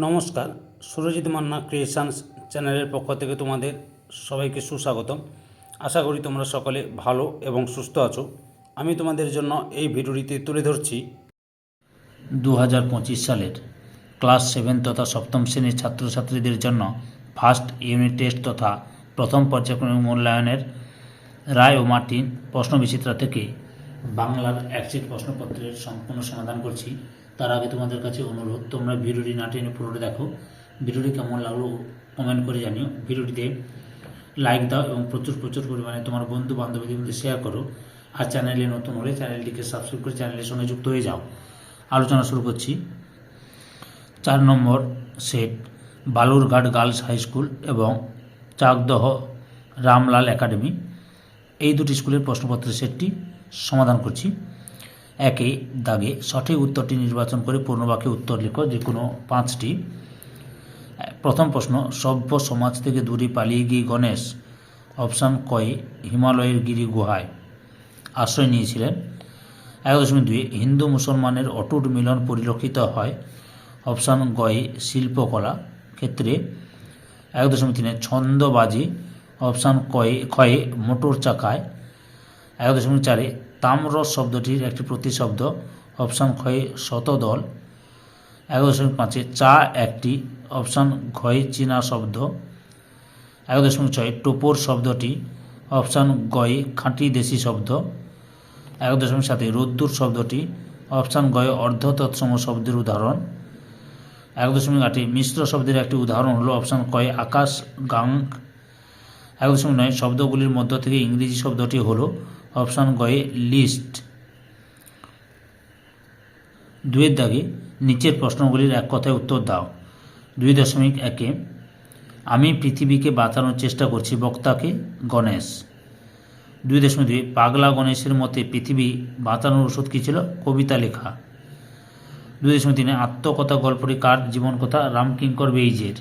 নমস্কার, সুরজিৎ মান্না ক্রিয়েশনস চ্যানেলের পক্ষ থেকে তোমাদের সবাইকে সুস্বাগতম। আশা করি তোমরা সকলে ভালো এবং সুস্থ আছো। আমি তোমাদের জন্য এই ভিডিওটিতে তুলে ধরছি দু হাজার পঁচিশ সালের ক্লাস সেভেন তথা সপ্তম শ্রেণির ছাত্রছাত্রীদের জন্য ফার্স্ট ইউনিট টেস্ট তথা প্রথম পর্যায়ক্রমিক মূল্যায়নের রায় ও মার্টিন প্রশ্ন বিচিত্রা থেকে বাংলার একশিট প্রশ্নপত্রের সম্পূর্ণ সমাধান করছি। তার আগে তোমাদের কাছে অনুরোধ, তোমরা ভিডিওটি না টেনে পুরোটা দেখো। ভিডিওটি কেমন লাগল কমেন্ট করে জানিও। ভিডিওটিতে লাইক দাও এবং প্রচুর প্রচুর পরিমাণে তোমার বন্ধু বান্ধবীদের মধ্যে শেয়ার করো। আর চ্যানেলে নতুন হলে চ্যানেলটিকে সাবস্ক্রাইব করে চ্যানেলের সঙ্গে যুক্ত হয়ে যাও। আলোচনা শুরু করছি। চার নম্বর set Balurghat girls high school এবং চাকদহ রামলাল একাডেমি এই দুটি স্কুলের প্রশ্নপত্রের সেটটি সমাধান করছি। একে দাগে সঠিক উত্তরটি নির্বাচন করে পূর্ণবাক্যে উত্তর লেখো, যে কোনো পাঁচটি। প্রথম প্রশ্ন, সভ্য সমাজ থেকে দূরে পালিয়ে গিয়ে গণেশ, অপশান কয়ে, হিমালয়ের গিরি গুহায়। আশ্রয় নিয়েছিলেন। এক দশমিক দুই, হিন্দু মুসলমানের অটুট মিলন পরিলক্ষিত হয়। অপশান গয়ে, শিল্পকলা ক্ষেত্রে। এক দশমিক তিনে, ছন্দবাজি, অপশান কয়ে, ক্ষয়ে মোটর চাকায়। এক দশমিক চারে তাম্র শব্দটির একটি প্রতিশব্দ, অপশান ক্ষয়ে শতদল। এগারো দশমিক পাঁচে চা একটি, অপশান ঘয়ে চীনা শব্দ। এক দশমিক ছয়, টোপর শব্দটি, অপশান গয়ে খাঁটি দেশি শব্দ। এক দশমিক সাথে রোদ্দুর শব্দটি, অপশান গয়ে অর্ধ তৎসম শব্দের উদাহরণ। এক দশমিক আটে, মিশ্র শব্দের একটি উদাহরণ হলো অপশান কয়ে আকাশ, গাং। এক দশমিক নয়, শব্দগুলির মধ্য থেকে ইংরেজি শব্দটি হলো অপশান গয়ে লিস্ট দুয়ের দাগে, নিচের প্রশ্নগুলির এক কথায় উত্তর দাও। দুই দশমিক একে, আমি পৃথিবীকে বাঁচানোর চেষ্টা করছি বক্তাকে, গণেশ। দুই দশমিক দুই, পাগলা গণেশের মতে পৃথিবী বাঁচানোর ওষুধ কী ছিল? কবিতা লেখা। দুই দশমিক তিনে, আত্মকথা গল্পটি কার জীবন কথা রামকিঙ্কর বেইজের।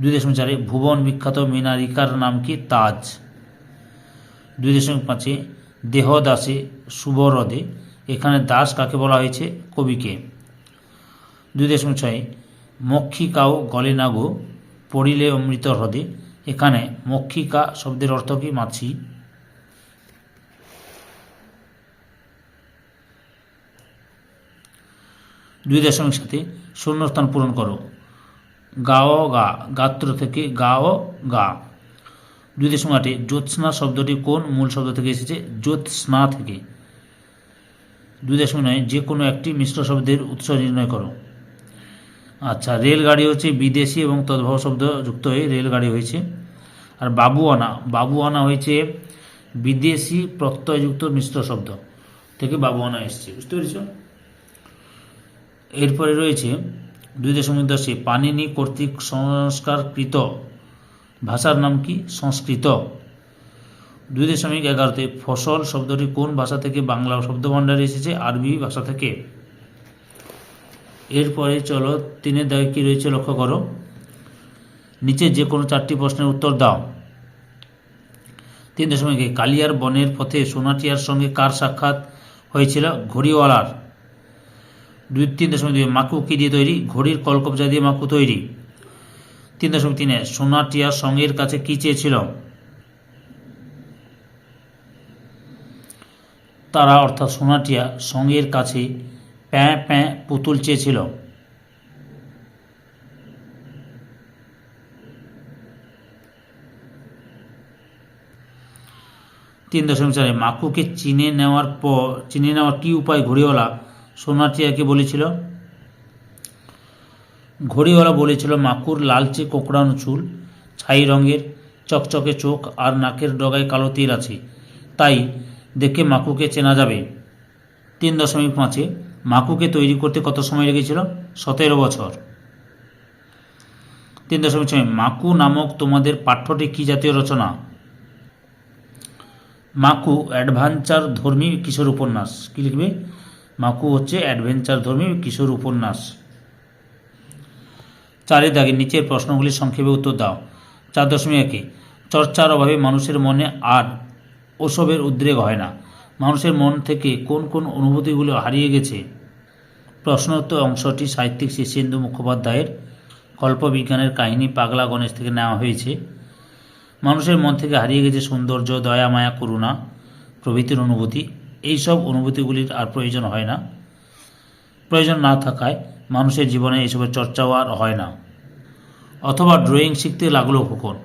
দুই দশমিক চারে, ভুবন বিখ্যাত মিনারিকার নাম কি? তাজ। দুই দশমিক পাঁচে দেহদাসে সুবরদে এখানে দাস কাকে বলা হয়েছে? কবিকে। দুই দশমিক ছয়, মক্ষিকাও গলে না গো, পড়িলে অমৃত হ্রদে এখানে মক্ষিকা শব্দের অর্থ কি? মাছি। দুই দশমিক সাথে শূন্যস্থান পূরণ করো। গাও গা, গাত্র থেকে গাও গা। দুই দশমিক আটে জ্যোৎস্না শব্দটি কোন মূল শব্দ থেকে এসেছে? জ্যোৎস্না থেকে। দুই দশমিক নয় যে কোনো একটি মিশ্র শব্দের উৎস নির্ণয় করো। আচ্ছা রেলগাড়ি হচ্ছে বিদেশি এবং তদ্ভব শব্দ যুক্ত হয়ে রেলগাড়ি হয়েছে। আর বাবুয়ানা বাবুয়ানা হয়েছে বিদেশি প্রত্যয়যুক্ত মিশ্র শব্দ থেকে বাবুয়ানা এসছে। বুঝতে পেরেছ? এরপরে রয়েছে দুই দশমিক দশে, পানিনি কর্তৃক সংস্কারকৃত ভাষার নাম কি? সংস্কৃত। দুই দশমিক এগারোতে ফসল শব্দটি কোন ভাষা থেকে বাংলা শব্দভাণ্ডারে এসেছে? আরবি ভাষা থেকে। এরপরে চলো তিনের দাগে কী রয়েছে লক্ষ্য করো। নিচে যে কোনো চারটি প্রশ্নের উত্তর দাও। তিন দশমিক কালিয়ার বনের পথে সোনাটিয়ার সঙ্গে কার সাক্ষাৎ হয়েছিল? ঘড়িওয়ালার। দুই তিন দশমিক দুই, মাকু কী দিয়ে তৈরি? ঘড়ির কলকবজা দিয়ে মাকু তৈরি। তিন দশমিক তিনে সোনাটিয়া সঙ্গের কাছে কী চেয়েছিল? তারা অর্থাৎ সোনাটিয়া সঙ্গের কাছে প্যাঁ প্যাঁ পুতুল চেয়েছিল। তিন দশমিক চারে, মাকুকে চিনে নেওয়ার পর, চিনে নেওয়ার কী উপায় ঘড়িওয়ালা সোনাটিয়াকে বলেছিল? ঘড়িওয়ালা বলেছিল, মাকুর লালচে কোঁকড়ানো চুল, ছাই রঙের, চকচকে চোখ আর নাকের ডগায় কালো তীর আছে। তাই দেখে মাকুকে চেনা যাবে। তিন দশমিক পাঁচে, মাকুকে তৈরি করতে কত সময় লেগেছিল? সতেরো বছর। তিন দশমিক ছয়, মাকু নামক তোমাদের পাঠ্যটি কী জাতীয় রচনা? মাকু অ্যাডভেঞ্চার ধর্মী কিশোর উপন্যাস। কী লিখবে? মাকু হচ্ছে অ্যাডভেঞ্চার ধর্মী কিশোর উপন্যাস। চারের দাগে নিচের প্রশ্নগুলির সংক্ষেপে উত্তর দাও। চার দশমিক একে। চর্চার অভাবে মানুষের মনে আর ওসবের উদ্রেক হয় না। মানুষের মন থেকে কোন কোন অনুভূতিগুলো হারিয়ে গেছে? প্রশ্নোত্তর অংশটি সাহিত্যিক শীর্ষেন্দু মুখোপাধ্যায়ের কল্পবিজ্ঞানের কাহিনী পাগলা গণেশ থেকে নেওয়া হয়েছে। মানুষের মন থেকে হারিয়ে গেছে সৌন্দর্য, দয়া, মায়া, করুণা, প্রভৃতির অনুভূতি। এইসব অনুভূতিগুলির আর প্রয়োজন হয় না। প্রয়োজন না থাকায় মানুষের জীবনে এইসবের চর্চাও আর হয় না। অথবা ড্রয়িং শিখতে লাগল খোকন।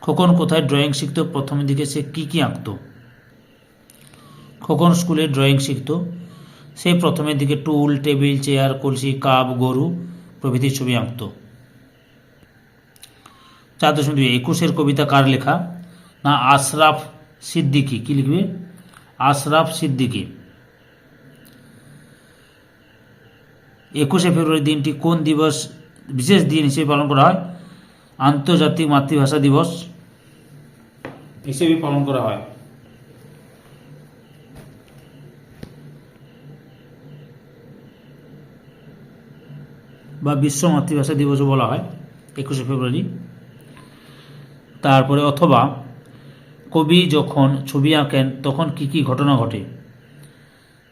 খোকন কোথায় ড্রয়িং শিখতো? প্রথম দিকে সে কী কী আঁকতো? খোকন স্কুলে ড্রয়িং শিখতো। সে প্রথমের দিকে টুল, টেবিল, চেয়ার, কলসি, কাপ, গরু প্রভৃতির ছবি আঁকতো। চার দশমিক দুই একুশের কবিতা কার লেখা? না, আশরাফ সিদ্দিকি। কি লিখবে? আশরাফ সিদ্দিকি। একুশে ফেব্রুয়ারি দিনটি কোন দিবস? বিশেষ দিন হিসেবে পালন করা হয়। আন্তর্জাতিক মাতৃভাষা দিবস হিসেবে পালন করা হয়। বা বিশ্ব মাতৃভাষা দিবসও বলা হয় একুশে ফেব্রুয়ারি। তারপরে অথবা কবি যখন ছবি আঁকেন, তখন কি কি ঘটনা ঘটে?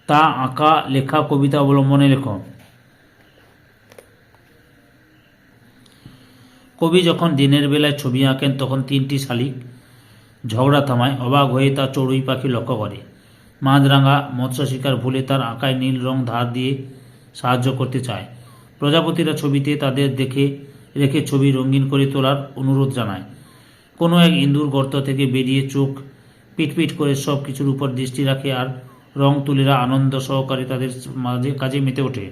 তা আঁকা, লেখা, কবিতা অবলম্বনে লেখো। কবি যখন দিনের বেলায় ছবি আঁকেন, তখন তিনটি শালিক ঝগড়া থামায়, অবাক হয়ে তা চড়ুই পাখি লক্ষ্য করে। মাছরাঙা মৎস্য শিকার ভুলে তার আঁকায় নীল রং ধার দিয়ে সাহায্য করতে চায়। প্রজাপতিরা ছবিতে তাদের দেখে, রেখে ছবি রঙিন করে তোলার অনুরোধ জানায়। কোনো এক ইন্দুর গর্ত থেকে বেরিয়ে চোখ পিটপিট করে সব কিছুর উপর দৃষ্টি রাখে আর রং তুলিরা আনন্দ সহকারে তাদের মাঝে কাজে মেতে ওঠে।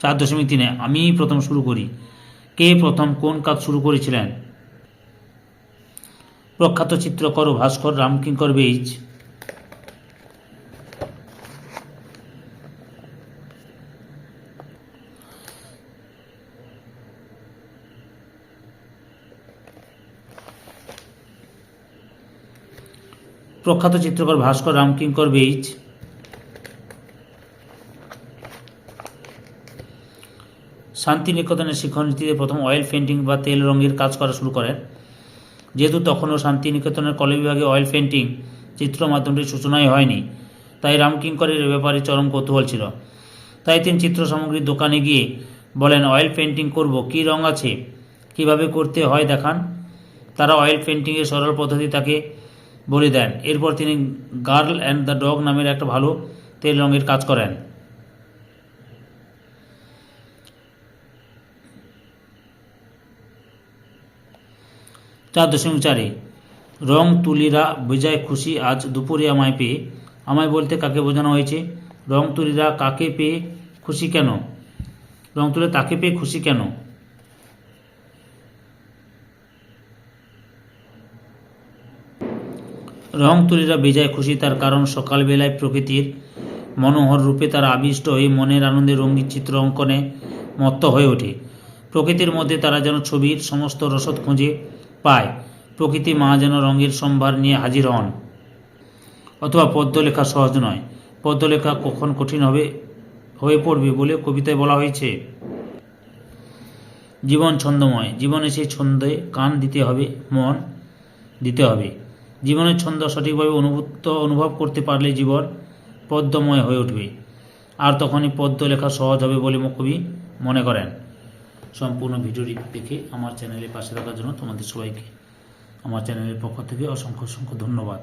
চার দশমিক তিনে, আমিই প্রথম শুরু করি। কে প্রথম কোন কাজ শুরু করেছিলেন? প্রখ্যাত চিত্রকর ভাস্কর রামকিঙ্কর বেইজ প্রখ্যাত চিত্রকর ভাস্কর রামকিঙ্কর বেইজ শান্তিনিকেতনের শিক্ষানীতিতে প্রথম অয়েল পেন্টিং বা তেল রঙের কাজ করা শুরু করেন। যেহেতু তখনও শান্তিনিকেতনের কলেজ বিভাগে অয়েল পেন্টিং চিত্র মাধ্যমটির সূচনাই হয়নি, তাই রামকিঙ্করের ব্যাপারে চরম কৌতূহল ছিল। তাই তিনি চিত্র সামগ্রীর দোকানে গিয়ে বলেন, অয়েল পেন্টিং করব, কী রং আছে? কীভাবে করতে হয় দেখান। তারা অয়েল পেন্টিংয়ের সরল পদ্ধতি তাকে বলে দেন। এরপর তিনি গার্ল অ্যান্ড দ্য ডগ নামের একটা ভালো তেল রঙের কাজ করেন। চার দশমিক চারে। রং তুলিরা বেজায় খুশি আজ দুপুরে আমায় পেয়ে। আমায় বলতে কাকে বোঝানো হয়েছে? রং তুলিরা কাকে পেয়ে খুশি কেন? রং তুলে তাকে পেয়ে খুশি কেন? রং তুলিরা বেজায় খুশি তার কারণ সকালবেলায় প্রকৃতির মনোহর রূপে তারা আবিষ্ট হয়ে মনের আনন্দে রঙিন চিত্র অঙ্কনে মত্ত হয়ে ওঠে। প্রকৃতির মধ্যে তারা যেন ছবির সমস্ত রসদ খুঁজে। পায়। প্রকৃতি মা যেন রঙের সম্ভার নিয়ে হাজির হন। অথবা পদ্য লেখা সহজ নয়। পদ্য লেখা কখন কঠিন হবে, হয়ে পড়বে বলে কবিতায় বলা হয়েছে। জীবন ছন্দময়। জীবনে সেই ছন্দে কান দিতে হবে, মন দিতে হবে। জীবনের ছন্দ সঠিকভাবে অনুভূত, অনুভব করতে পারলে জীবন পদ্মময় হয়ে উঠবে। আর তখনই পদ্য লেখা সহজ হবে বলে কবি মনে করেন। সম্পূর্ণ ভিডিওটি দেখে আমার চ্যানেলের পাশে থাকার জন্য তোমাদের সবাইকে, আমার চ্যানেলের পক্ষ থেকে অসংখ্য অসংখ্য ধন্যবাদ।